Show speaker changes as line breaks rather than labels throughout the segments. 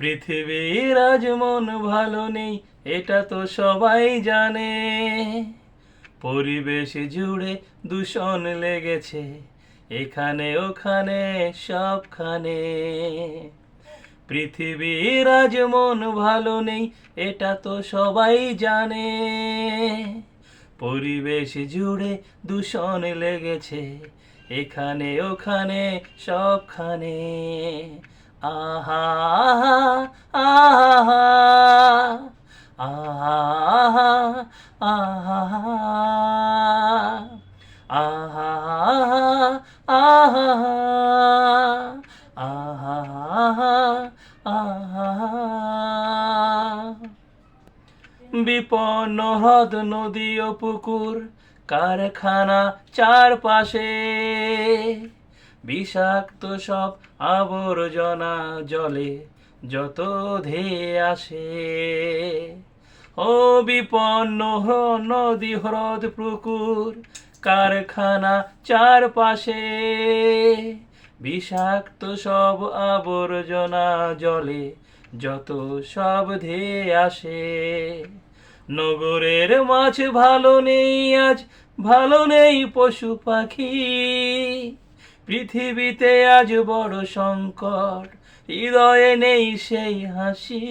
পৃথিবীর আজ মন ভালো নেই, এটা তো সবাই জানে। পরিবেশ জুড়ে দূষণ লেগেছে, এখানে ওখানে সবখানে। পৃথিবীর আজ মন ভালো নেই, এটা তো সবাই জানে। পরিবেশ জুড়ে দূষণ লেগেছে, এখানে ওখানে সবখানে। আহা আহা আহা আহা আহা আহা আহা বিপন্ন হ্রদ নদী ও পুকুর কারখানা চারপাশে বিষাক্ত সব আবর্জনা জলে যত ধেয়ে আসে। ও বিপন্ন নদী হ্রদ পুকুর, কারখানা চারপাশে। বিষাক্ত সব আবর্জনা জলে যত সব ধেয়ে আসে। নগরের মাছ ভালো নেই, আজ ভালো নেই পশু পাখি। পৃথিবীতে আজ বড় সংকট, হৃদয়ে নেই সেই হাসি।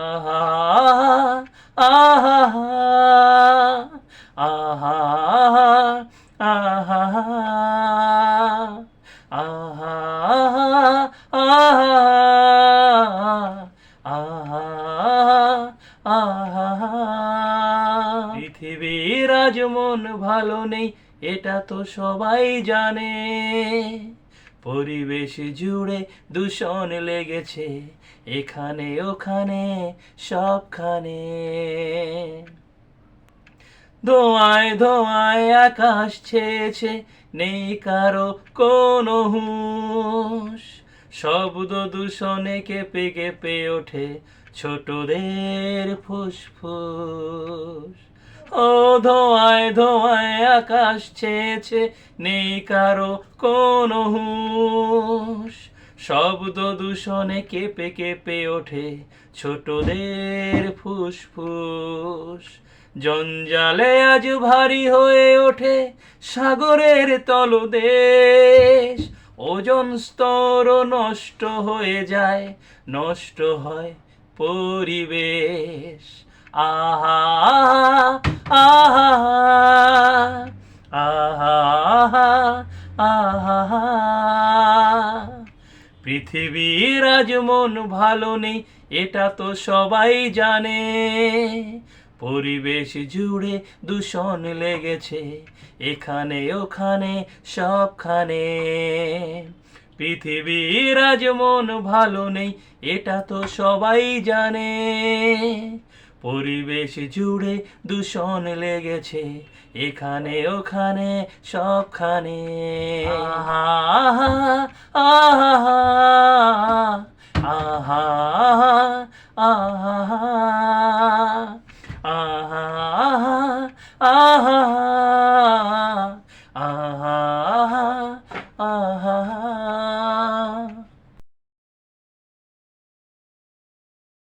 আহা আহা আহা আহা আহা আহা আহা আজ মন ভালো নেই, এটা তো সবাই জানে। পরিবেশ জুড়ে দূষণ লেগেছে, এখানে ওখানে সবখানে। ধোঁয়ায় ধোঁয়ায় আকাশ ছেয়েছে, নেই কারও কোনো হুঁশ। শব্দ দূষণে কেঁপে কেঁপে ওঠে ছোটদের ফুসফুস। ধোঁয়ায় ধোঁয়ায় আকাশ ছেয়েছে, নেই কারও কোনো হুঁশ। শব্দ দূষণে কেঁপে কেঁপে ওঠে ছোটদের ফুসফুস। জঞ্জালে আজ ভারী হয়ে ওঠে সাগরের তলদেশ। ওজন স্তর নষ্ট হয়ে যায়, নষ্ট হয় পরিবেশ। আহা আহা আহা আহা পৃথিবীর আজ মন ভালো নেই, এটা তো সবাই জানে। পরিবেশ জুড়ে দূষণ লেগেছে, এখানে, ওখানে, সবখানে। পৃথিবীর আজ মন ভালো নেই, এটা তো সবাই জানে। পরিবেশ জুড়ে দূষণ লেগেছে। এখানে ওখানে সবখানে।